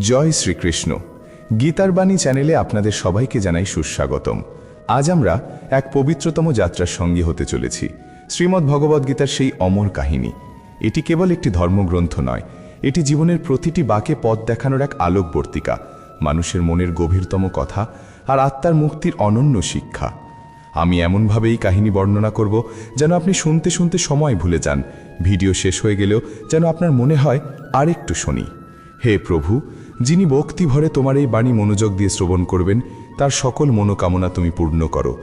জয় শ্রীকৃষ্ণ। গীতার বাণী চ্যানেলে আপনাদের সবাইকে জানাই সুস্বাগতম। আজ আমরা এক পবিত্রতম যাত্রার সঙ্গী হতে চলেছি, শ্রীমদ্ ভগবদ্গীতার সেই অমর কাহিনী। এটি কেবল একটি ধর্মগ্রন্থ নয়, এটি জীবনের প্রতিটি বাকে পথ দেখানোর এক আলোকবর্তিকা, মানুষের মনের গভীরতম কথা আর আত্মার মুক্তির অনন্য শিক্ষা। আমি এমনভাবে এই কাহিনী বর্ণনা করব যেন আপনি শুনতে শুনতে সময় ভুলে যান, ভিডিও শেষ হয়ে গেলেও যেন আপনার মনে হয় আরেকটু শুনি। হে প্রভু যিনি ভক্তি ভরে তোমার এই বাণী মনোযোগ দিয়ে শ্রবণ করবেন, তার সকল মনোকামনা তুমি পূর্ণ করো।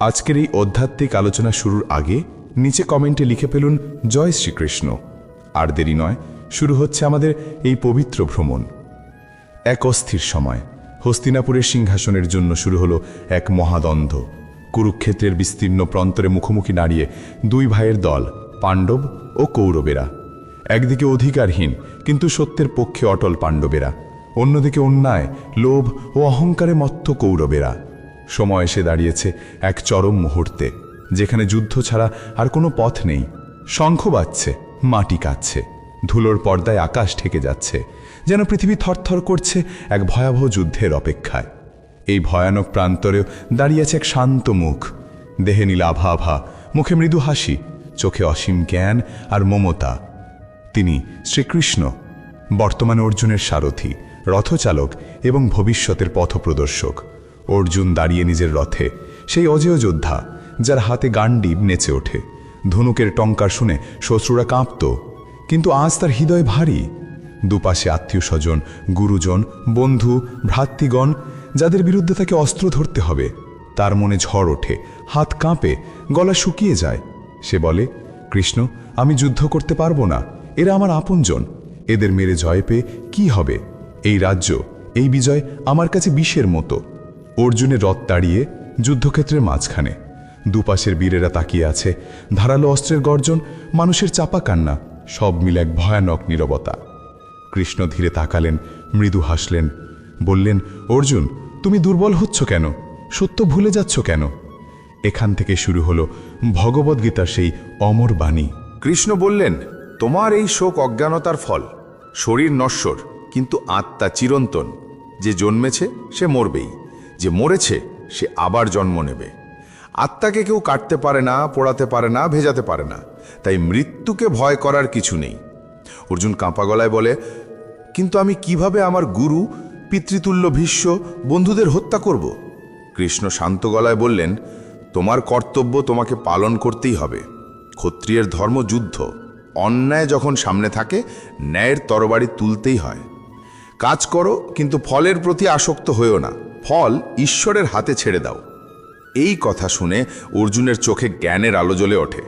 আজকের এই আধ্যাত্মিক আলোচনা শুরুর আগে নিচে কমেন্টে লিখে ফেলুন, জয় শ্রীকৃষ্ণ। আর দেরি নয়, শুরু হচ্ছে আমাদের এই পবিত্র ভ্রমণ। এক অস্থির সময়, হস্তিনাপুরের সিংহাসনের জন্য শুরু হলো এক মহাদ্বন্দ্ব। কুরুক্ষেত্রের বিস্তীর্ণ প্রান্তরে মুখোমুখি দাঁড়িয়ে দুই ভাইয়ের দল, পাণ্ডব ও কৌরবেরা। একদিকে অধিকারহীন, কিন্তু সত্যের পক্ষে অটল পাণ্ডবেরা। অন্যদিকে অন্যায়, লোভ ও অহংকারে মত্ত কৌরবেরা। সময় এসে দাঁড়িয়েছে এক চরম মুহূর্তে, যেখানে যুদ্ধ ছাড়া আর কোনো পথ নেই। শঙ্খ বাজছে, মাটি কাচ্ছে ধুলোর পর্দায় আকাশ ঠেকে যাচ্ছে, যেন পৃথিবী থরথর করছে এক ভয়াবহ যুদ্ধের অপেক্ষায়। এই ভয়ানক প্রান্তরেও দাঁড়িয়েছে এক শান্ত মুখ। দেহে নীল আভা আভা, মুখে মৃদু হাসি, চোখে অসীম জ্ঞান আর মমতা। তিনি শ্রীকৃষ্ণ, বর্তমান অর্জুনের সারথি, রথচালক এবং ভবিষ্যতের পথপ্রদর্শক। অর্জুন দাঁড়িয়ে নিজের রথে, সেই অজেয় যোদ্ধা, যার হাতে গান্ডিব নেচে ওঠে। ধনুকের টঙ্কার শুনে শ্বশ্রুরা কাঁপত, কিন্তু আজ তার হৃদয় ভারী। দুপাশে আত্মীয় স্বজন, গুরুজন, বন্ধু, ভ্রাতৃগণ, যাদের বিরুদ্ধে তাকে অস্ত্র ধরতে হবে, তার মনে ঝড় ওঠে, হাত কাঁপে, গলা শুকিয়ে যায়। সে বলে, কৃষ্ণ, আমি যুদ্ধ করতে পারব না। এরা আমার আপনজন। এদের মেরে জয় পেয়ে কি হবে? এই রাজ্য, এই বিজয় আমার কাছে বিষের মতো। অর্জুনের রথ তাড়িয়ে যুদ্ধক্ষেত্রের মাঝখানে। দুপাশের বীরেরা তাকিয়ে আছে, ধারালো অস্ত্রের গর্জন, মানুষের চাপা কান্না, সব মিলে এক ভয়ানক নীরবতা। কৃষ্ণ ধীরে তাকালেন, মৃদু হাসলেন, বললেন, অর্জুন, তুমি দুর্বল হচ্ছ কেন? সত্য ভুলে যাচ্ছ কেন? এখান থেকে শুরু হলো ভগবদ্গীতার সেই অমর বাণী। কৃষ্ণ বললেন তোমার এই শোক অজ্ঞানতার ফল। শরীর নশ্বর, কিন্তু আত্মা চিরন্তন। যে জন্মেছে, সে মরবেই। যে মরেছে, সে আবার জন্ম নেবে। আত্মাকে কেউ কাটতে পারে না, পোড়াতে পারে না, ভেজাতে পারে না। তাই মৃত্যুকে ভয় করার কিছু নেই। অর্জুন কাঁপা গলায় বলে, কিন্তু আমি কীভাবে আমার গুরু, পিতৃতুল্য ভীষ্ম, বন্ধুদের হত্যা করব? কৃষ্ণ শান্ত গলায় বললেন, তোমার কর্তব্য তোমাকে পালন করতেই হবে। ক্ষত্রিয়ের ধর্ম যুদ্ধ। অন্যায় যখন সামনে থাকে, ন্যায়ের তরবারি তুলতেই হয়। কাজ করো, কিন্তু ফলের প্রতি আসক্ত হয়েও না। ফল ঈশ্বরের হাতে ছেড়ে দাও। এই কথা শুনে অর্জুনের চোখে জ্ঞানের আলো জ্বলে ওঠে।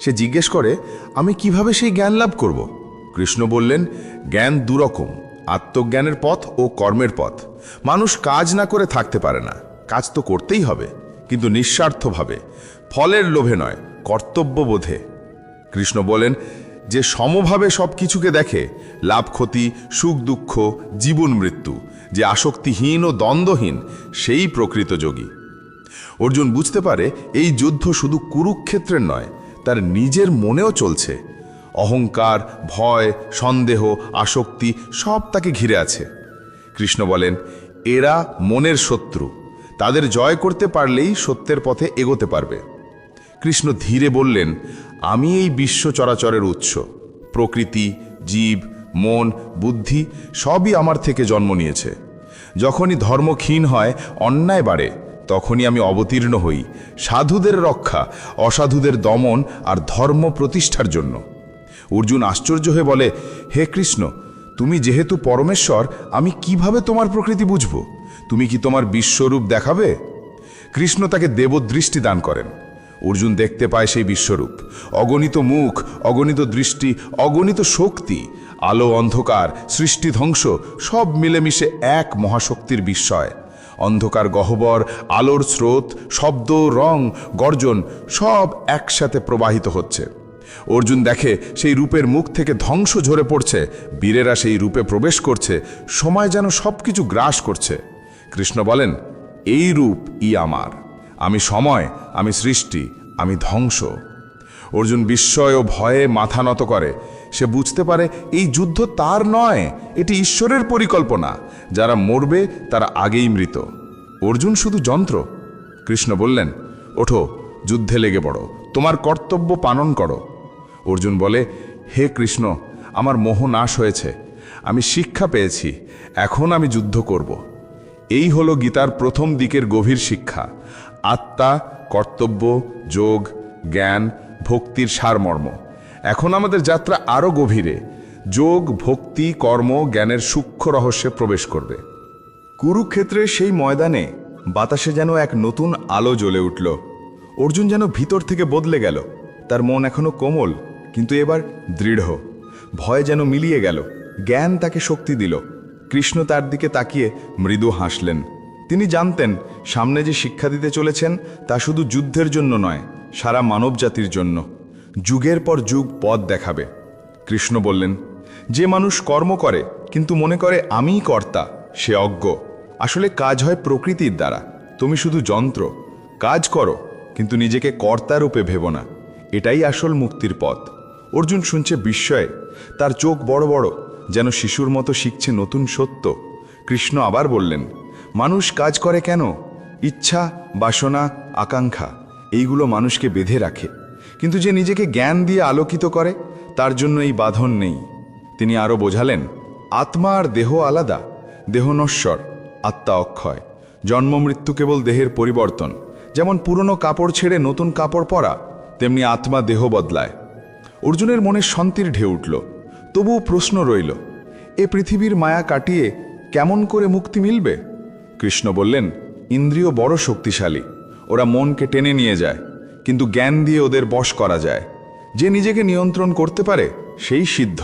সে জিজ্ঞেস করে, আমি কীভাবে সেই জ্ঞান লাভ করব? কৃষ্ণ বললেন, জ্ঞান দুরকম, আত্মজ্ঞানের পথ ও কর্মের পথ। মানুষ কাজ না করে থাকতে পারে না। কাজ তো করতেই হবে, কিন্তু নিঃস্বার্থভাবে। ফলের লোভে নয়, কর্তব্যবোধে। কৃষ্ণ বলেন যে সমভাবে সব কিছুকে দেখে লাভ ক্ষতি, সুখ দুঃখ, জীবন মৃত্যু, যে আসক্তিহীন ও দ্বন্দ্বহীন, সেই প্রকৃত যোগী। অর্জুন বুঝতে পারে এই যুদ্ধ শুধু কুরুক্ষেত্রের নয়, তার নিজের মনেও চলছে। অহংকার, ভয়, সন্দেহ, আসক্তি সব তাকে ঘিরে আছে। কৃষ্ণ বলেন, এরা মনের শত্রু। তাদের জয় করতে পারলেই সত্যের পথে এগোতে পারবে। কৃষ্ণ ধীরে বললেন আমি এই বিশ্ব চরাচরের উৎস। প্রকৃতি, জীব, মন, বুদ্ধি সবই আমার থেকে জন্ম নিয়েছে। যখনই ধর্ম ক্ষীণ হয়, অন্যায় বাড়ে, তখনই আমি অবতীর্ণ হই, সাধুদের রক্ষা, অসাধুদের দমন আর ধর্ম প্রতিষ্ঠার জন্য। অর্জুন আশ্চর্য হয়ে বলে, হে কৃষ্ণ, তুমি যেহেতু পরমেশ্বর, আমি কীভাবে তোমার প্রকৃতি বুঝব? তুমি কি তোমার বিশ্বরূপ দেখাবে? কৃষ্ণ তাকে দেবদৃষ্টি দান করেন। অর্জুন দেখতে পায় সেই বিশ্বরূপ। অগণিত মুখ, অগণিত দৃষ্টি, অগণিত শক্তি, আলো, অন্ধকার, সৃষ্টি, ধ্বংস, সব মিলেমিশে এক মহাশক্তির বিস্ময়। অন্ধকার গহ্বর, আলোর স্রোত, শব্দ, রং, গর্জন, সব একসাথে প্রবাহিত হচ্ছে। অর্জুন দেখে সেই রূপের মুখ থেকে ধ্বংস ঝরে পড়ছে, বীরেরা সেই রূপে প্রবেশ করছে, সময় যেন সব কিছু গ্রাস করছে। কৃষ্ণ বলেন, এই রূপ ই আমার। আমি সময়, আমি সৃষ্টি, আমি ধ্বংস। অর্জুন বিস্ময় ও ভয়ে মাথা নত করে। সে বুঝতে পারে এই যুদ্ধ তার নয়, এটি ঈশ্বরের পরিকল্পনা। যারা মরবে, তারা আগেই মৃত। অর্জুন শুধু যন্ত্র। কৃষ্ণ বললেন, ওঠো, যুদ্ধে লেগে পড়ো। তোমার কর্তব্য পালন করো। অর্জুন বলে, হে কৃষ্ণ, আমার মোহ নাশ হয়েছে। আমি শিক্ষা পেয়েছি। এখন আমি যুদ্ধ করব। এই হলো গীতার প্রথম দিকের গভীর শিক্ষা। আত্মা, কর্তব্য, যোগ, জ্ঞান, ভক্তির সারমর্ম। এখন আমাদের যাত্রা আরও গভীরে। যোগ, ভক্তি, কর্ম, জ্ঞানের সূক্ষ্ম রহস্যে প্রবেশ করবে। কুরুক্ষেত্রের সেই ময়দানে বাতাসে যেন এক নতুন আলো জ্বলে উঠল। অর্জুন যেন ভিতর থেকে বদলে গেল। তার মন এখনও কোমল, কিন্তু এবার দৃঢ়। ভয় যেন মিলিয়ে গেল। জ্ঞান তাকে শক্তি দিল। কৃষ্ণ তার দিকে তাকিয়ে মৃদু হাসলেন। তিনি জানতেন, সামনে যে শিক্ষা দিতে চলেছেন, তা শুধু যুদ্ধের জন্য নয়, সারা মানবজাতির জন্য। যুগের পর যুগ পথ দেখাবে। কৃষ্ণ বললেন, যে মানুষ কর্ম করে, কিন্তু মনে করে আমিই কর্তা, সে অজ্ঞ। আসলে কাজ হয় প্রকৃতির দ্বারা। তুমি শুধু যন্ত্র। কাজ করো, কিন্তু নিজেকে কর্তা রূপে ভেবো না। এটাই আসল মুক্তির পথ। অর্জুন শুনছে বিস্ময়ে। তার চোখ বড় বড়। যেন শিশুর মতো শিখছে নতুন সত্য। কৃষ্ণ আবার বললেন, মানুষ কাজ করে কেন? ইচ্ছা, বাসনা, আকাঙ্ক্ষা, এইগুলো মানুষকে বেঁধে রাখে। কিন্তু যে নিজেকে জ্ঞান দিয়ে আলোকিত করে, তার জন্য এই বাঁধন নেই। তিনি আরও বোঝালেন, আত্মা আর দেহ আলাদা, দেহ নশ্বর, আত্মা অক্ষয়। জন্ম, মৃত্যু কেবল দেহের পরিবর্তন। যেমন পুরনো কাপড় ছেড়ে নতুন কাপড় পরা, তেমনি আত্মা দেহ বদলায়। অর্জুনের মনে শান্তির ঢেউ উঠল। তবুও প্রশ্ন রইল, এ পৃথিবীর মায়া কাটিয়ে কেমন করে মুক্তি মিলবে? কৃষ্ণ বললেন, ইন্দ্রিয় বড় শক্তিশালী, ওরা মনকে টেনে নিয়ে যায়, কিন্তু জ্ঞান দিয়ে ওদের বশ করা যায়। যে নিজেকে নিয়ন্ত্রণ করতে পারে, সেই সিদ্ধ।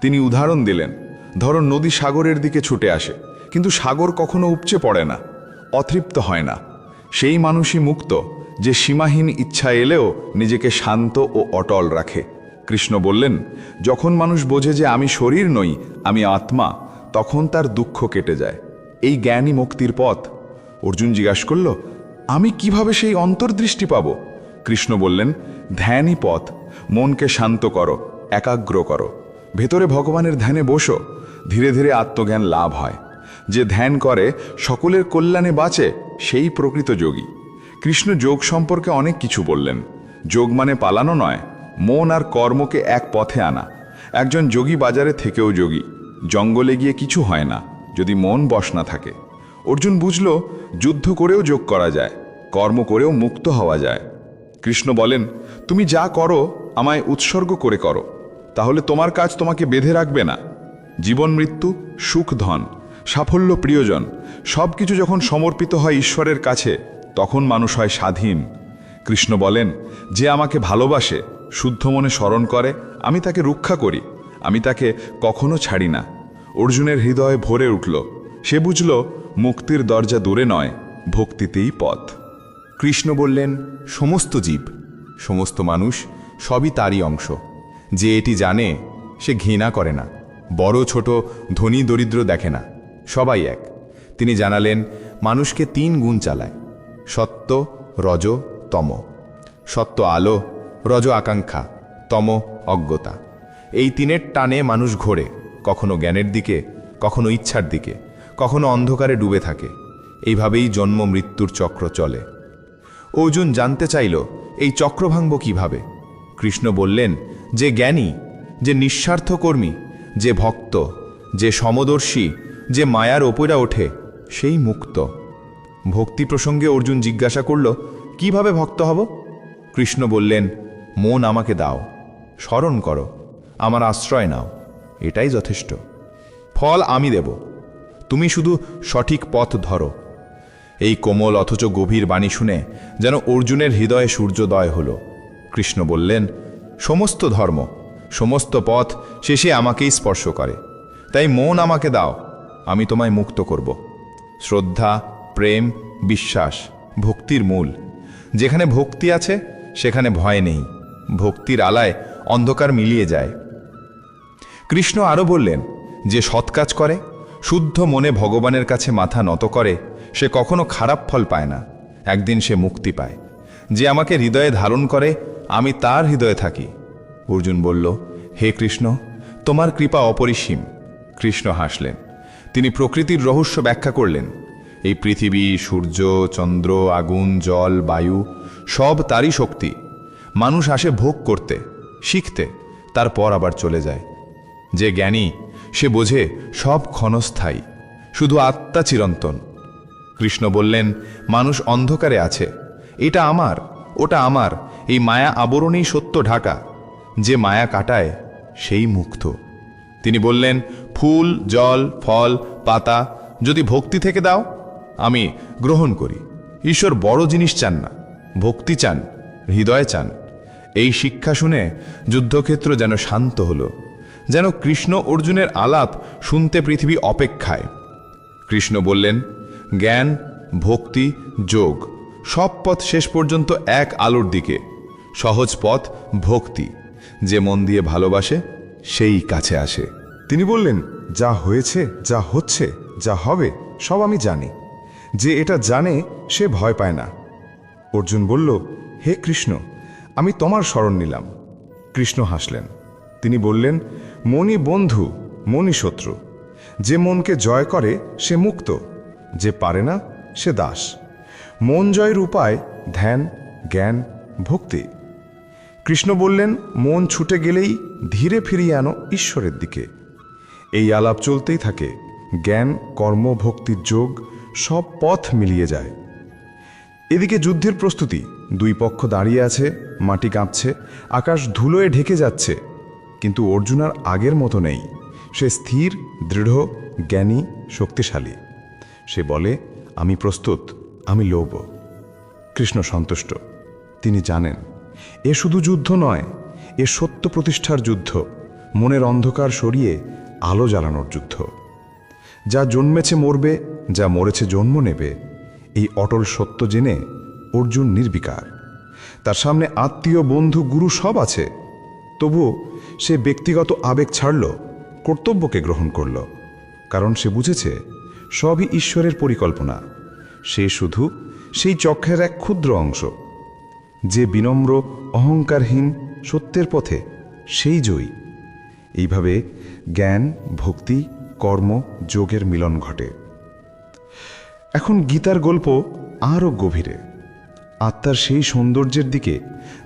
তিনি উদাহরণ দিলেন, ধরো নদী সাগরের দিকে ছুটে আসে, কিন্তু সাগর কখনো উপচে পড়ে না, অতৃপ্ত হয় না। সেই মানুষই মুক্ত, যে সীমাহীন ইচ্ছা এলেও নিজেকে শান্ত ও অটল রাখে। কৃষ্ণ বললেন, যখন মানুষ বোঝে যে আমি শরীর নই, আমি আত্মা, তখন তার দুঃখ কেটে যায়। এই জ্ঞানই মুক্তির পথ। অর্জুন জিজ্ঞাসা করল, আমি কীভাবে সেই অন্তর্দৃষ্টি পাব? কৃষ্ণ বললেন, ধ্যানই পথ। মনকে শান্ত করো, একাগ্র করো। ভেতরে ভগবানের ধ্যানে বসো। ধীরে ধীরে আত্মজ্ঞান লাভ হয়। যে ধ্যান করে, সকলের কল্যাণে বাঁচে, সেই প্রকৃত যোগী। কৃষ্ণ যোগ সম্পর্কে অনেক কিছু বললেন। যোগ মানে পালানো নয় মন আর কর্মকে এক পথে আনা। একজন যোগী বাজারে থেকেও যোগী। জঙ্গলে গিয়ে কিছু হয় না, যদি মন বস না থাকে। অর্জুন বুঝল, যুদ্ধ করেও যোগ করা যায়, কর্ম করেও মুক্ত হওয়া যায়। কৃষ্ণ বলেন, তুমি যা করো, আমায় উৎসর্গ করে করো। তাহলে তোমার কাজ তোমাকে বেঁধে রাখবে না। জীবন মৃত্যু, সুখ ধন, সাফল্য প্রিয়জন সব কিছু যখন সমর্পিত হয় ঈশ্বরের কাছে, তখন মানুষ হয় স্বাধীন। কৃষ্ণ বলেন, যে আমাকে ভালোবাসে শুদ্ধ মনে স্মরণ করে, আমি তাকে রক্ষা করি, আমি তাকে কখনো ছাড়ি না। অর্জুনের হৃদয়ে ভরে উঠল। সে বুঝল, মুক্তির দরজা দূরে নয়, ভক্তিতেই পথ। কৃষ্ণ বললেন, সমস্ত জীব, সমস্ত মানুষ, সবই তারই অংশ। যে এটি জানে, সে ঘৃণা করে না, বড় ছোট, ধনী, দরিদ্র দেখে না, সবাই এক। তিনি জানালেন, মানুষকে তিন গুণ চালায়, সত্য, রজ, তম। সত্য আলো রজ আকাঙ্ক্ষা, তম অজ্ঞতা। এই তিনের টানে মানুষ ঘোরে, কখনো জ্ঞানের দিকে, কখনো ইচ্ছার দিকে, কখনো অন্ধকারে ডুবে থাকে। এইভাবেই জন্ম মৃত্যুর চক্র চলে। অর্জুন জানতে চাইল, এই চক্র ভাঙব কীভাবে? কৃষ্ণ বললেন, যে জ্ঞানী, যে নিঃস্বার্থ কর্মী, যে ভক্ত, যে সমদর্শী, যে মায়ার ওপরা ওঠে, সেই মুক্ত। ভক্তি প্রসঙ্গে অর্জুন জিজ্ঞাসা করল, কীভাবে ভক্ত হব? কৃষ্ণ বললেন মন আমাকে দাও, স্মরণ করো, আমার আশ্রয় নাও, এটাই যথেষ্ট। ফল আমি দেব, তুমি শুধু সঠিক পথ ধরো। এই কোমল অথচ গভীর বাণী শুনে যেন অর্জুনের হৃদয়ে সূর্যোদয় হল। কৃষ্ণ বললেন, সমস্ত ধর্ম, সমস্ত পথ শেষে আমাকেই স্পর্শ করে। তাই মন আমাকে দাও, আমি তোমায় মুক্ত করব। শ্রদ্ধা, প্রেম, বিশ্বাস, ভক্তির মূল। যেখানে ভক্তি আছে, সেখানে ভয় নেই। ভক্তির আলায় অন্ধকার মিলিয়ে যায়। কৃষ্ণ আরও বললেন, যে সৎ কাজ করে, শুদ্ধ মনে ভগবানের কাছে মাথা নত করে, সে কখনো খারাপ ফল পায় না। একদিন সে মুক্তি পায়। যে আমাকে হৃদয়ে ধারণ করে, আমি তার হৃদয়ে থাকি। অর্জুন বলল, হে কৃষ্ণ, তোমার কৃপা অপরিসীম। কৃষ্ণ হাসলেন। তিনি প্রকৃতির রহস্য ব্যাখ্যা করলেন। এই পৃথিবী, সূর্য, চন্দ্র, আগুন, জল, বায়ু, সব তারই শক্তি। মানুষ আসে ভোগ করতে, শিখতে, তারপর আবার চলে যায়। যে জ্ঞানী, সে বোঝে সব ক্ষণস্থায়ী, শুধু আত্মা চিরন্তন। কৃষ্ণ বললেন, মানুষ অন্ধকারে আছে, এটা আমার, ওটা আমার, এই মায়া আবরণেই সত্য ঢাকা, যে মায়া কাটায়, সেই মুক্ত। তিনি বললেন, ফুল, জল, ফল, পাতা, যদি ভক্তি থেকে দাও, আমি গ্রহণ করি। ঈশ্বর বড় জিনিস চান না, ভক্তি চান হৃদয় চান। এই শিক্ষা শুনে যুদ্ধক্ষেত্র যেন শান্ত হল, যেন কৃষ্ণ অর্জুনের আলাপ শুনতে পৃথিবী অপেক্ষায়। কৃষ্ণ বললেন, জ্ঞান, ভক্তি, যোগ, সব পথ শেষ পর্যন্ত এক আলোর দিকে। সহজ পথ ভক্তি। যে মন দিয়ে ভালোবাসে, সেই কাছে আসে। তিনি বললেন, যা হয়েছে, যা হচ্ছে, যা হবে, সব আমি জানি। যে এটা জানে, সে ভয় পায় না। অর্জুন বলল হে কৃষ্ণ, আমি তোমার স্মরণ নিলাম। কৃষ্ণ হাসলেন। তিনি বললেন মনি বন্ধু মনি শত্রু, যে মনকে জয় করে, সে মুক্ত, যে পারে না, সে দাস। মন জয়ের উপায় ধ্যান, জ্ঞান, ভক্তি। কৃষ্ণ বললেন, মন ছুটে গেলেই ধীরে ফিরিয়ে আনো ঈশ্বরের দিকে। এই আলাপ চলতেই থাকে। জ্ঞান, কর্ম, ভক্তির যোগ সব পথ মিলিয়ে যায়। এদিকে যুদ্ধের প্রস্তুতি। দুই পক্ষ দাঁড়িয়ে আছে, মাটি কাঁপছে, আকাশ ধুলোয় ঢেকে যাচ্ছে। কিন্তু অর্জুন আর আগের মতো নেই। সে স্থির, দৃঢ়, জ্ঞানী, শক্তিশালী। সে বলে, আমি প্রস্তুত, আমি লৌব কৃষ্ণ সন্তুষ্ট। তিনি জানেন, এ শুধু যুদ্ধ নয়, এ সত্য প্রতিষ্ঠার যুদ্ধ। মনের অন্ধকার সরিয়ে আলো জ্বালানোর যুদ্ধ। যা জন্মেছে মরবে, যা মরেছে জন্ম নেবে, এই অটল সত্য জেনে অর্জুন নির্বিকার। তার সামনে আত্মীয়, বন্ধু, গুরু সব আছে। তবুও সে ব্যক্তিগত আবেগ ছাড়ল, কর্তব্যকে গ্রহণ করল। কারণ সে বুঝেছে, সবই ঈশ্বরের পরিকল্পনা। সে শুধু সেই চক্রের এক ক্ষুদ্র অংশ। যে বিনম্র, অহংকারহীন, সত্যের পথে, সেই জয়ী। এইভাবে জ্ঞান, ভক্তি, কর্ম, যোগের মিলন ঘটে। এখন গীতার গল্প আরও গভীরে। আত্মার সেই সৌন্দর্যের দিকে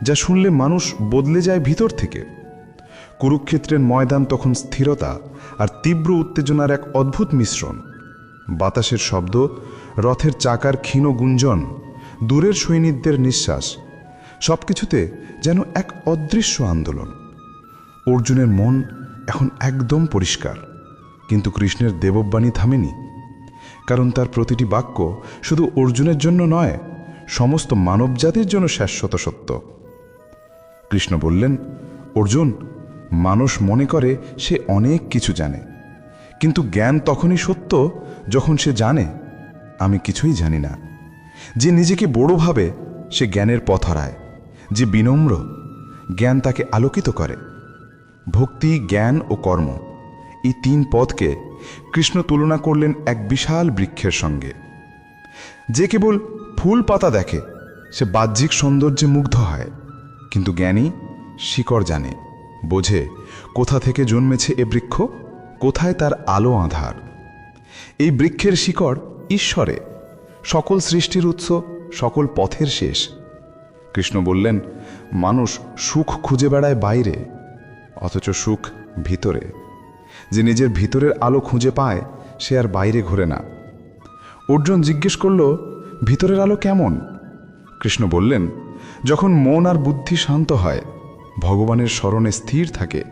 যা শুনলে মানুষ বদলে যায় ভিতর থেকে। কুরুক্ষেত্রের ময়দান তখন স্থিরতা আর তীব্র উত্তেজনার এক অদ্ভুত মিশ্রণ। বাতাসের শব্দ, রথের চাকার ক্ষীণ গুঞ্জন, দূরের সৈনিকদের নিঃশ্বাস, সবকিছুতে যেন এক অদৃশ্য আন্দোলন। অর্জুনের মন এখন একদম পরিষ্কার, কিন্তু কৃষ্ণের দেববাণী থামেনি, কারণ তার প্রতিটি বাক্য শুধু অর্জুনের জন্য নয় সমস্ত মানবজাতির জন্য শাশ্বত সত্য। কৃষ্ণ বললেন, অর্জুন, মানুষ মনে করে সে অনেক কিছু জানে। কিন্তু জ্ঞান তখনই সত্য যখন সে জানে। আমি কিছুই জানি না। যে নিজেকে বড় ভাবে, সে জ্ঞানের পথ হারায়। যে বিনম্র, জ্ঞান তাকে আলোকিত করে। ভক্তি, জ্ঞান ও কর্ম, এই তিন পদকে কৃষ্ণ তুলনা করলেন এক বিশাল বৃক্ষের সঙ্গে। যে কেবল ফুল পাতা দেখে সে বাহ্যিক সৌন্দর্যে মুগ্ধ হয়, কিন্তু জ্ঞানী শিকড় জানে, বোঝে কোথা থেকে জন্মেছে এ বৃক্ষ, কোথায় তার আলো আধার। এই বৃক্ষের শিকড় ঈশ্বরে, সকল সৃষ্টির উৎস, সকল পথের শেষ। কৃষ্ণ বললেন, মানুষ সুখ খুঁজে বেড়ায় বাইরে, অথচ সুখ ভিতরে। যে নিজের ভিতরের আলো খুঁজে পায়, সে আর বাইরে ঘোরে না। অর্জুন জিজ্ঞেস করল ভিতরের আলো কেমন? কৃষ্ণ বললেন, যখন মন আর বুদ্ধি শান্ত হয়, ভগবানের স্মরণে স্থির থাকে,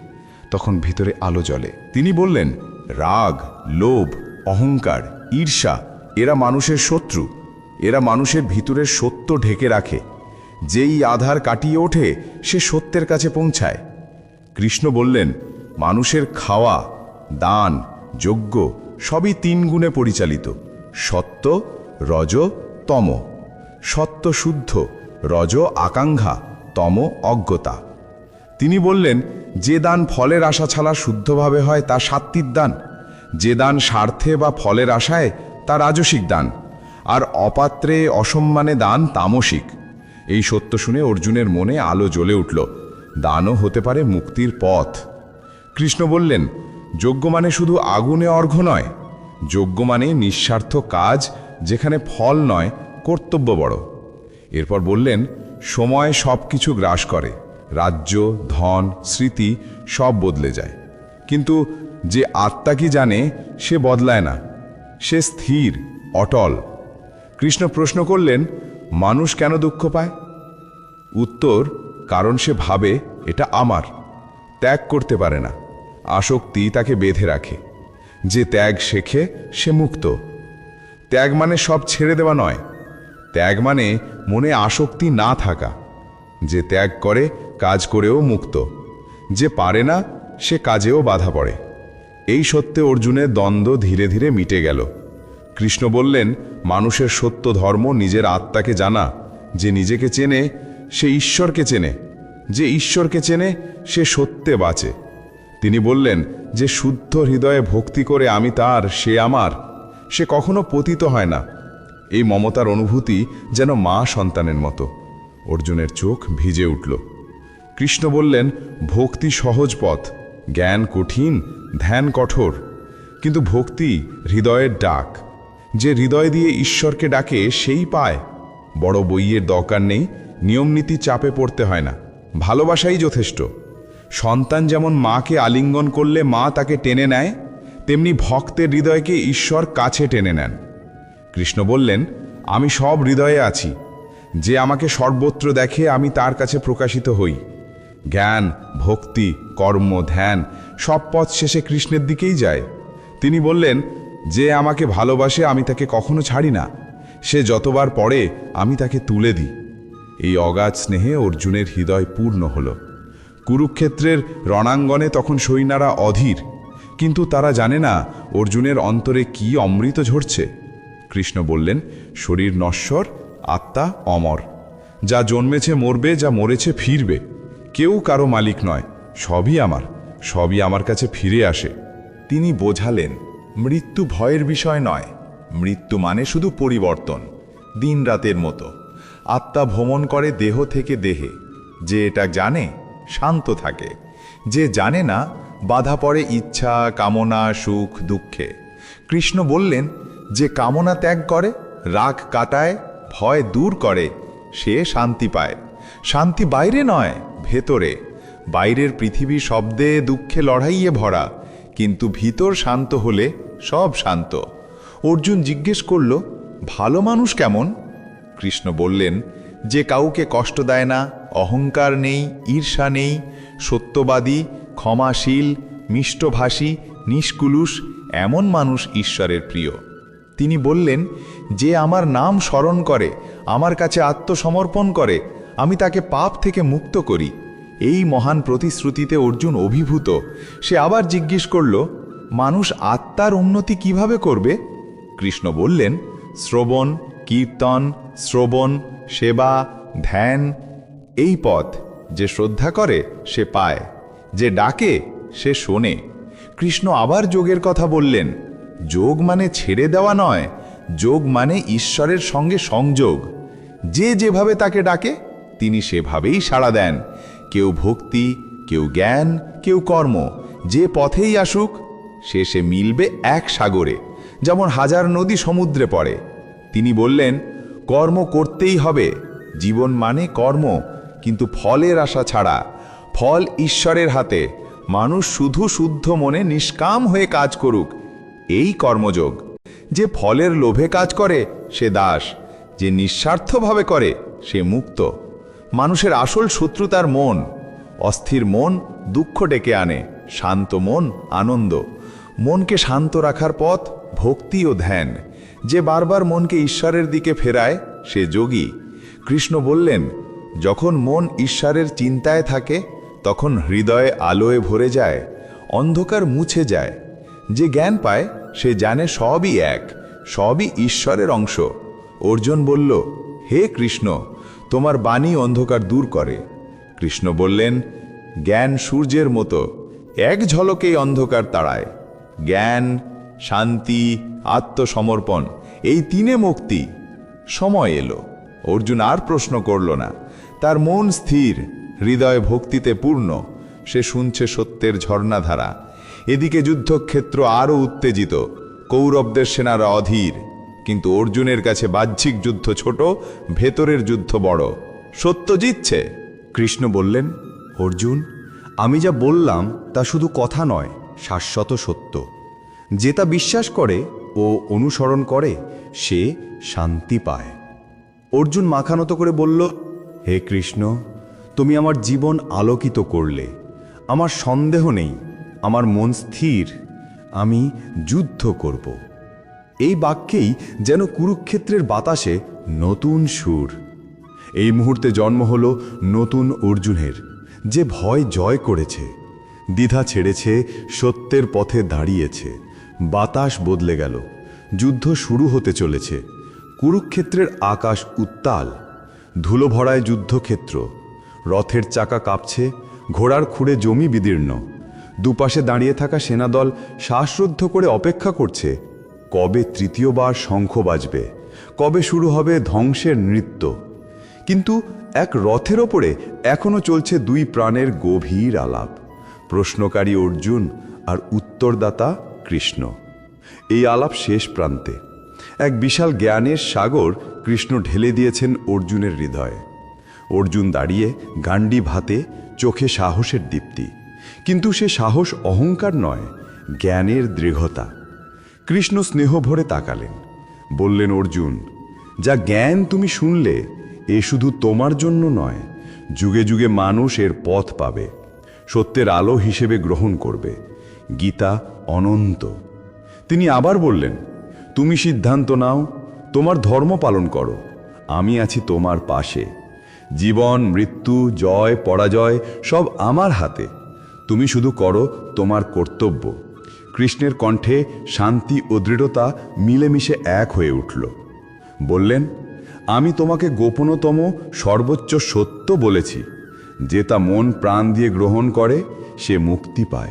তখন ভিতরে আলো জ্বলে। তিনি বললেন, রাগ, লোভ, অহংকার, ঈর্ষা, এরা মানুষের শত্রু, এরা মানুষের ভিতরের সত্য ঢেকে রাখে। যেই আধার কাটিয়ে ওঠে, সে সত্যের কাছে পৌঁছায়। কৃষ্ণ বললেন, মানুষের খাওয়া, দান, যজ্ঞ, সবই তিন গুণে পরিচালিত। সত্য, রজ তম। সত্য শুদ্ধ, রজ আকাঙ্ক্ষা, তম অজ্ঞতা। তিনি বললেন, যে দান ফলের আশা ছাড়া শুদ্ধভাবে হয়, তা সাত্বির দান। যে দান স্বার্থে বা ফলের আশায়, তা রাজসিক দান। আর অপাত্রে অসম্মানে দান তামসিক। এই সত্য শুনে অর্জুনের মনে আলো জ্বলে উঠল। দানও হতে পারে মুক্তির পথ। কৃষ্ণ বললেন, যজ্ঞ মানে শুধু আগুনে অর্ঘ নয়। যজ্ঞ মানে নিঃস্বার্থ কাজ যেখানে ফল নয়, কর্তব্য বড়। এরপর বললেন, সময় সব কিছু গ্রাস করে, রাজ্য, ধন, স্মৃতি সব বদলে যায়। কিন্তু যে আত্মা কি জানে, সে বদলায় না। সে স্থির, অটল। কৃষ্ণ প্রশ্ন করলেন, মানুষ কেন দুঃখ পায়? উত্তর, কারণ সে ভাবে এটা আমার। ত্যাগ করতে পারে না। আসক্তি তাকে বেঁধে রাখে। যে ত্যাগ শেখে, সে মুক্ত। ত্যাগ মানে সব ছেড়ে দেওয়া নয়। ত্যাগ মানে মনে আসক্তি না থাকা। যে ত্যাগ করে, কাজ করেও মুক্ত। যে পারে না, সে কাজেও বাধা পড়ে। এই সত্যে অর্জুনের দ্বন্দ্ব ধীরে ধীরে মিটে গেল। কৃষ্ণ বললেন, মানুষের সত্য ধর্ম নিজের আত্মাকে জানা। যে নিজেকে চেনে, সে ঈশ্বরকে চেনে। যে ঈশ্বরকে চেনে, সে সত্যে বাঁচে। তিনি বললেন, যে শুদ্ধ হৃদয়ে ভক্তি করে আমি তার, সে আমার। সে কখনো পতিত হয় না। এই মমতার অনুভূতি যেন মা সন্তানের মতো। অর্জুনের চোখ ভিজে উঠল। কৃষ্ণ বললেন, ভক্তি সহজ পথ। জ্ঞান কঠিন, ধ্যান কঠোর। কিন্তু ভক্তি হৃদয়ের ডাক। যে হৃদয় দিয়ে ঈশ্বরকে ডাকে, সেই পায়। বড় বইয়ের দরকার নেই নিয়মনীতি চাপে পড়তে হয় না। ভালোবাসাই যথেষ্ট। সন্তান যেমন মাকে আলিঙ্গন করলে মা তাকে টেনে নেয় তেমনি ভক্তের হৃদয়কে ঈশ্বর কাছে টেনে নেন। কৃষ্ণ বললেন, আমি সব হৃদয়ে আছি। যে আমাকে সর্বত্র দেখে আমি তার কাছে প্রকাশিত হই। জ্ঞান, ভক্তি, কর্ম, ধ্যান, সব পথ শেষে কৃষ্ণের দিকেই যায়। তিনি বললেন, যে আমাকে ভালোবাসে আমি তাকে কখনো ছাড়ি না। সে যতবার পড়ে, আমি তাকে তুলে দিই এই অগাধ স্নেহে অর্জুনের হৃদয় পূর্ণ হল। কুরুক্ষেত্রের রণাঙ্গনে তখন সৈন্যরা অধীর। কিন্তু তারা জানে না অর্জুনের অন্তরে কি অমৃত ঝরছে। কৃষ্ণ বললেন, শরীর নশ্বর, আত্মা অমর। যা জন্মেছে মরবে, যা মরেছে ফিরবে। কেউ কারও মালিক নয়, সবই আমার সবই আমার কাছে ফিরে আসে। তিনি বোঝালেন, মৃত্যু ভয়ের বিষয় নয়, মৃত্যু মানে শুধু পরিবর্তন দিন রাতের মতো। আত্মা ভ্রমণ করে দেহ থেকে দেহে। যে এটা জানে, শান্ত থাকে। যে জানে না বাধা পড়ে ইচ্ছা, কামনা, সুখ, দুঃখে। কৃষ্ণ বললেন, যে কামনা ত্যাগ করে, রাগ কাটায়, ভয় দূর করে, সে শান্তি পায়। শান্তি বাইরে নয়, ভেতরে। বাইরের পৃথিবী শব্দে, দুঃখে লড়াইয়ে ভরা, কিন্তু ভিতর শান্ত হলে সব শান্ত। অর্জুন জিজ্ঞেস করল, ভালো মানুষ কেমন? কৃষ্ণ বললেন, যে কাউকে কষ্ট দেয় না, অহংকার নেই, ঈর্ষা নেই, সত্যবাদী ক্ষমাশীল, মিষ্টভাষী, নিষ্কুলুষ এমন মানুষ ঈশ্বরের প্রিয়। তিনি বললেন, যে আমার নাম স্মরণ করে, আমার কাছে আত্মসমর্পণ করে, আমি তাকে পাপ থেকে মুক্ত করি। এই মহান প্রতিশ্রুতিতে অর্জুন অভিভূত। সে আবার জিজ্ঞেস করল, মানুষ আত্মার উন্নতি কীভাবে করবে? কৃষ্ণ বললেন, শ্রবণ, কীর্তন, শ্রবণ, সেবা, ধ্যান, এই পথ, যে শ্রদ্ধা করে, সে পায়। যে ডাকে, সে শোনে। কৃষ্ণ আবার যোগের কথা বললেন, যোগ মানে ছেড়ে দেওয়া নয়, যোগ মানে ঈশ্বরের সঙ্গে সংযোগ। যে যেভাবে তাকে ডাকে, তিনি সেভাবেই সাড়া দেন। কেউ ভক্তি, কেউ জ্ঞান, কেউ কর্ম, যে পথেই আসুক, সে সে মিলবে এক সাগরে, যেমন হাজার নদী সমুদ্রে পড়ে। তিনি বললেন, কর্ম করতেই হবে, জীবন মানে কর্ম, কিন্তু ফলের আশা ছাড়া। ফল ঈশ্বরের হাতে। মানুষ শুধু শুদ্ধ মনে নিষ্কাম হয়ে কাজ করুক। এই কর্মযোগ। যে ফলের লোভে কাজ করে, সে দাস। যে নিঃস্বার্থভাবে করে, সে মুক্ত। মানুষের আসল শত্রু তার মন। অস্থির মন দুঃখ ডেকে আনে, শান্ত মন আনন্দ। মনকে শান্ত রাখার পথ ভক্তি ও ধ্যান। যে বারবার মনকে ঈশ্বরের দিকে ফেরায়, সে যোগী। কৃষ্ণ বললেন, যখন মন ঈশ্বরের চিন্তায় থাকে তখন হৃদয়ে আলোয় ভরে যায়, অন্ধকার মুছে যায়। যে জ্ঞান পায়, সে জানে সবই এক, সবই ঈশ্বরের অংশ। অর্জুন বলল, হে কৃষ্ণ, তোমার বাণী অন্ধকার দূর করে। কৃষ্ণ বললেন, জ্ঞান সূর্যের মতো, এক ঝলকেই অন্ধকার তাড়ায়। জ্ঞান, শান্তি, আত্মসমর্পণ, এই তিনে মুক্তি। সময় এলো। অর্জুন আর প্রশ্ন করল না। তার মন স্থির। হৃদয় ভক্তিতে পূর্ণ, সে শুনছে সত্যের ঝর্ণাধারা। এদিকে যুদ্ধক্ষেত্র আরও উত্তেজিত, কৌরবদের সেনারা অধীর, কিন্তু অর্জুনের কাছে বাহ্যিক যুদ্ধ ছোট, ভেতরের যুদ্ধ বড়। সত্য জিতছে? কৃষ্ণ বললেন, অর্জুন, আমি যা বললাম তা শুধু কথা নয়, শাশ্বত সত্য। যে তা বিশ্বাস করে ও অনুসরণ করে, সে শান্তি পায়। অর্জুন মাখানত করে বলল, হে কৃষ্ণ তুমি আমার জীবন আলোকিত করলে। আমার সন্দেহ নেই, আমার মন স্থির, আমি যুদ্ধ করব। এই বাক্যেই যেন কুরুক্ষেত্রের বাতাসে নতুন সুর। এই মুহূর্তে জন্ম হল নতুন অর্জুনের, যে ভয় জয় করেছে, দ্বিধা ছেড়েছে, সত্যের পথে দাঁড়িয়েছে। বাতাস বদলে গেল, যুদ্ধ শুরু হতে চলেছে। কুরুক্ষেত্রের আকাশ উত্তাল, ধুলো ভরায় যুদ্ধক্ষেত্র। রথের চাকা কাঁপছে, ঘোড়ার খুঁড়ে জমি বিদীর্ণ। দুপাশে দাঁড়িয়ে থাকা সেনাদল শ্বাসরুদ্ধ করে অপেক্ষা করছে, কবে তৃতীয়বার শঙ্খ বাজবে, কবে শুরু হবে ধ্বংসের নৃত্য। কিন্তু এক রথের ওপরে এখনও চলছে দুই প্রাণের গভীর আলাপ। প্রশ্নকারী অর্জুন আর উত্তরদাতা কৃষ্ণ। এই আলাপ শেষ প্রান্তে। এক বিশাল জ্ঞানের সাগর কৃষ্ণ ঢেলে দিয়েছেন অর্জুনের হৃদয়ে। অর্জুন দাঁড়িয়ে গান্ডি ভাতে চোখে সাহসের দীপ্তি। কিন্তু সে সাহস অহংকার নয়, জ্ঞানের দৃঢ়তা। কৃষ্ণ স্নেহ ভরে তাকালেন। বললেন, অর্জুন, যা জ্ঞান তুমি শুনলে, এ শুধু তোমার জন্য নয়, যুগে যুগে মানুষ এর পথ পাবে, সত্যের আলো হিসেবে গ্রহণ করবে, গীতা অনন্ত। তিনি আবার বললেন, তুমি সিদ্ধান্ত নাও, তোমার ধর্ম পালন করো, আমি আছি তোমার পাশে। জীবন, মৃত্যু, জয়, পরাজয় সব আমার হাতে। তুমি শুধু করো তোমার কর্তব্য। কৃষ্ণের কণ্ঠে শান্তি ও দৃঢ়তা মিলেমিশে এক হয়ে উঠল। বললেন, আমি তোমাকে গোপনতম, সর্বোচ্চ সত্য বলেছি। যে তা মন প্রাণ দিয়ে গ্রহণ করে, সে মুক্তি পায়।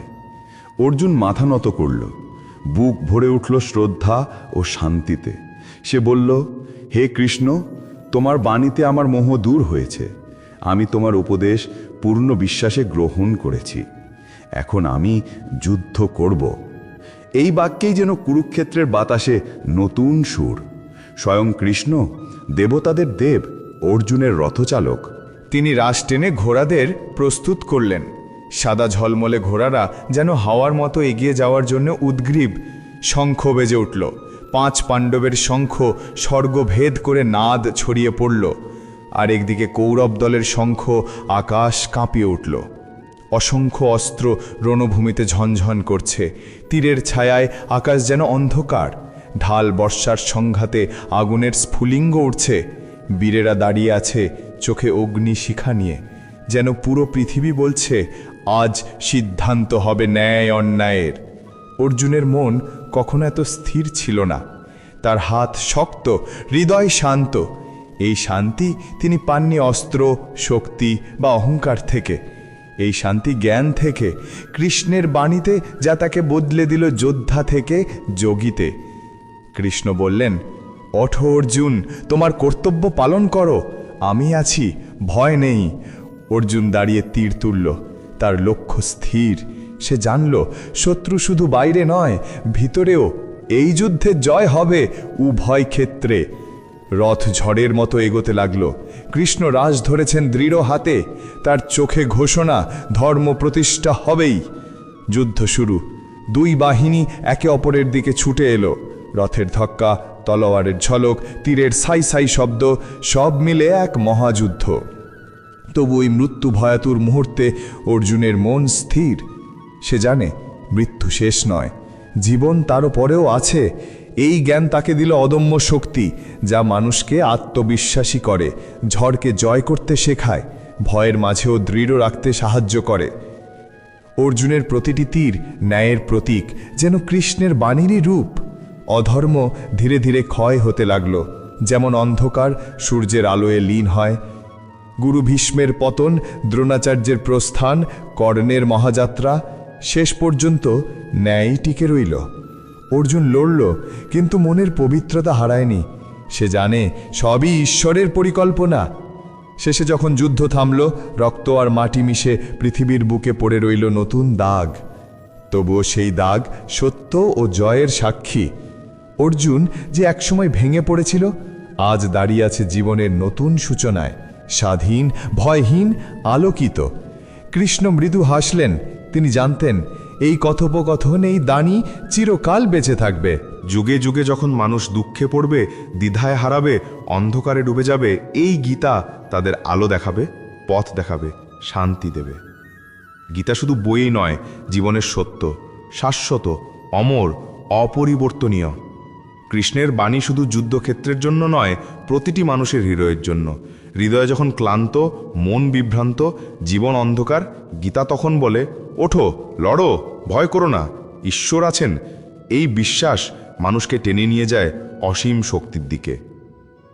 অর্জুন মাথা নত করল। বুক ভরে উঠল শ্রদ্ধা ও শান্তিতে। সে বলল, হে কৃষ্ণ তোমার বাণীতে আমার মোহ দূর হয়েছে। আমি তোমার উপদেশ পূর্ণ বিশ্বাসে গ্রহণ করেছি। এখন আমি যুদ্ধ করব। এই বাক্যেই যেন কুরুক্ষেত্রের বাতাসে নতুন সুর। স্বয়ং কৃষ্ণ, দেবতাদের দেব, অর্জুনের রথচালক। তিনি রাশ টেনে ঘোড়াদের প্রস্তুত করলেন। সাদা ঝলমলে ঘোড়ারা যেন হাওয়ার মতো এগিয়ে যাওয়ার জন্য উদ্গ্রীব শঙ্খ বেজে উঠল। পাঁচ পাণ্ডবের শঙ্খ স্বর্গভেদ করে নাদ ছড়িয়ে পড়ল। আর একদিকে কৌরব দলের শঙ্খ আকাশ কাঁপিয়ে উঠল। অসংখ্য অস্ত্র রণভূমিতে ঝনঝন করছে। তীরের ছায়ায় আকাশ যেন অন্ধকার। ঢাল বর্ষার সংঘাতে আগুনের স্ফুলিঙ্গ উঠছে বীরেরা দাঁড়িয়ে আছে চোখে অগ্নি শিখা নিয়ে। যেন পুরো পৃথিবী বলছে, আজ সিদ্ধান্ত হবে ন্যায় অন্যায়ের। অর্জুনের মন কখনো এত স্থির ছিল না। তার হাত শক্ত, হৃদয় শান্ত। এই শান্তি তিনি পাননি অস্ত্র, শক্তি বা অহংকার থেকে। এই শান্তি জ্ঞান থেকে, কৃষ্ণের বাণীতে যা তাকে বদলে দিল যোদ্ধা থেকে, যোগীতে। কৃষ্ণ বললেন, ওঠো অর্জুন, তোমার কর্তব্য পালন করো। আমি আছি, ভয় নেই। অর্জুন দাঁড়িয়ে তীর তুলল। তার লক্ষ্য স্থির। সে জানল, শত্রু শুধু বাইরে নয়, ভিতরেও এই যুদ্ধে জয় হবে উভয় ক্ষেত্রে। রথ ঝড়ের মতো এগোতে লাগল। কৃষ্ণ রাজ ধরেছেন দৃঢ় হাতে, তার চোখে ঘোষণা, ধর্ম প্রতিষ্ঠা হবেই। যুদ্ধ শুরু। দুই বাহিনী একে অপরের দিকে ছুটে এলো। রথের ধক্কা, তলোয়ারের ঝলক, তীরের সাই সাই শব্দ, সব মিলে এক মহাযুদ্ধ। তবু ওই মৃত্যু ভয়াতুর মুহূর্তে অর্জুনের মন স্থির। সে জানে, মৃত্যু শেষ নয়। জীবন তারও পরেও আছে। এই জ্ঞান তাকে দিল অদম্য শক্তি, যা মানুষকে আত্মবিশ্বাসী করে, ঝড়কে জয় করতে শেখায়, ভয়ের মাঝেও দৃঢ় রাখতে সাহায্য করে। অর্জুনের প্রতিটি তীর ন্যায়ের প্রতীক, যেন কৃষ্ণের বাণীরই রূপ। অধর্ম ধীরে ধীরে ক্ষয় হতে লাগল, যেমন অন্ধকার সূর্যের আলোয় লীন হয়। গুরু ভীষ্মের পতন, দ্রোণাচার্যের প্রস্থান, কর্ণের মহাযাত্রা শেষ পর্যন্ত ন্যায় টিকে রইল। অর্জুন লড়ল, কিন্তু মনের পবিত্রতা হারায়নি। সে জানে সবই ঈশ্বরের পরিকল্পনা। শেষে যখন যুদ্ধ থামল, রক্ত আর মাটি মিশে পৃথিবীর বুকে পড়ে রইল নতুন দাগ। তবুও সেই দাগ সত্য ও জয়ের সাক্ষী। অর্জুন যে একসময় ভেঙে পড়েছিল, আজ দাঁড়িয়ে আছে জীবনের নতুন সূচনায়। স্বাধীন, ভয়হীন, আলোকিত। কৃষ্ণ মৃদু হাসলেন তিনি জানতেন, এই কথোপকথন এই দানি চিরকাল বেঁচে থাকবে। যুগে যুগে যখন মানুষ দুঃখে পড়বে, দ্বিধায় হারাবে, অন্ধকারে ডুবে যাবে, এই গীতা তাদের আলো দেখাবে, পথ দেখাবে, শান্তি দেবে। গীতা শুধু বইই নয়, জীবনের সত্য, শাশ্বত, অমর, অপরিবর্তনীয়। কৃষ্ণের বাণী শুধু যুদ্ধক্ষেত্রের জন্য নয়, প্রতিটি মানুষের হৃদয়ের জন্য। হৃদয়ে যখন ক্লান্ত, মন বিভ্রান্ত, জীবন অন্ধকার, গীতা তখন বলে ওঠো, লড়ো, ভয় করো না। ঈশ্বর আছেন। এই বিশ্বাস মানুষকে টেনে নিয়ে যায় অসীম শক্তির দিকে।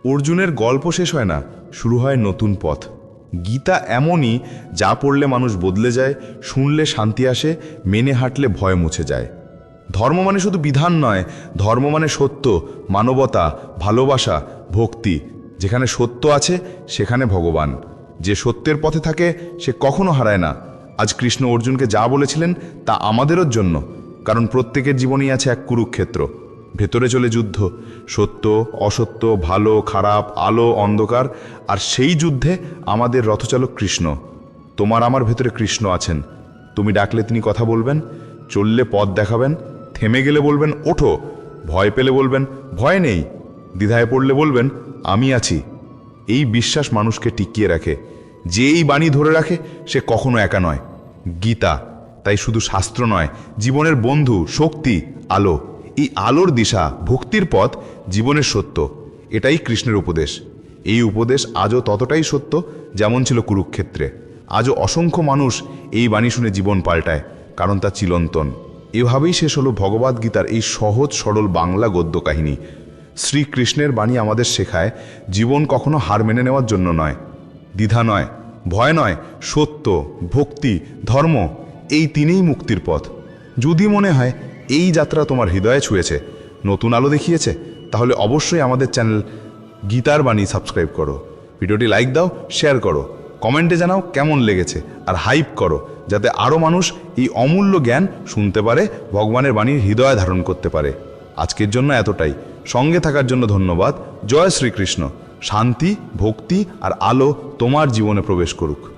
অর্জুনের গল্প শেষ হয় না, শুরু হয় নতুন পথ। গীতা এমনই যা পড়লে মানুষ বদলে যায়, শুনলে শান্তি আসে, মেনে হাঁটলে ভয় মুছে যায়। ধর্ম মানে শুধু বিধান নয়, ধর্ম মানে সত্য, মানবতা, ভালোবাসা, ভক্তি। যেখানে সত্য আছে, সেখানে ভগবান। যে সত্যের পথে থাকে, সে কখনো হারায় না। আজ কৃষ্ণ অর্জুনকে যা বলেছিলেন তা আমাদেরও জন্য, কারণ প্রত্যেকের জীবনেই আছে এক কুরুক্ষেত্র। ভেতরে চলে যুদ্ধ, সত্য, অসত্য, ভালো, খারাপ, আলো, অন্ধকার, আর সেই যুদ্ধে আমাদের রথচালক কৃষ্ণ। তোমার আমার ভেতরে কৃষ্ণ আছেন। তুমি ডাকলে তিনি কথা বলবেন, চললে পথ দেখাবেন, থেমে গেলে বলবেন, ওঠো, ভয় পেলে বলবেন, ভয় নেই, দ্বিধায় পড়লে বলবেন, আমি আছি। এই বিশ্বাস মানুষকে টিকিয়ে রাখে। যে এই বাণী ধরে রাখে, সে কখনো একা নয়। গীতা, তাই শুধু শাস্ত্র নয়, জীবনের বন্ধু, শক্তি, আলো, এই আলোর দিশা, ভক্তির পথ জীবনের সত্য। এটাই কৃষ্ণের উপদেশ। এই উপদেশ আজও ততটাই সত্য যেমন ছিল কুরুক্ষেত্রে। আজও অসংখ্য মানুষ এই বাণী শুনে জীবন পাল্টায়, কারণ তা চিলন্তন। এভাবেই শেষ হলো ভগবদ্গীতার এই সহজ, সরল বাংলা গদ্য কাহিনী। শ্রীকৃষ্ণের বাণী আমাদের শেখায়, জীবন কখনো হার মেনে নেওয়ার জন্য নয়। দ্বিধা নয়, ভয় নয়, সত্য, ভক্তি, ধর্ম, এই তিনেই মুক্তির পথ। যদি মনে হয় এই যাত্রা তোমার হৃদয়ে ছুঁয়েছে, নতুন আলো দেখিয়েছে, তাহলে অবশ্যই আমাদের চ্যানেল গীতার বাণী সাবস্ক্রাইব করো। ভিডিওটি লাইক দাও, শেয়ার করো, কমেন্টে জানাও কেমন লেগেছে আর হাইপ করো, যাতে আরও মানুষ এই অমূল্য জ্ঞান শুনতে পারে, ভগবানের বাণীর হৃদয় ধারণ করতে পারে। আজকের জন্য এতটাই। সঙ্গে থাকার জন্য ধন্যবাদ। জয় শ্রীকৃষ্ণ। শান্তি ভক্তি আর আলো তোমার জীবনে প্রবেশ করুক।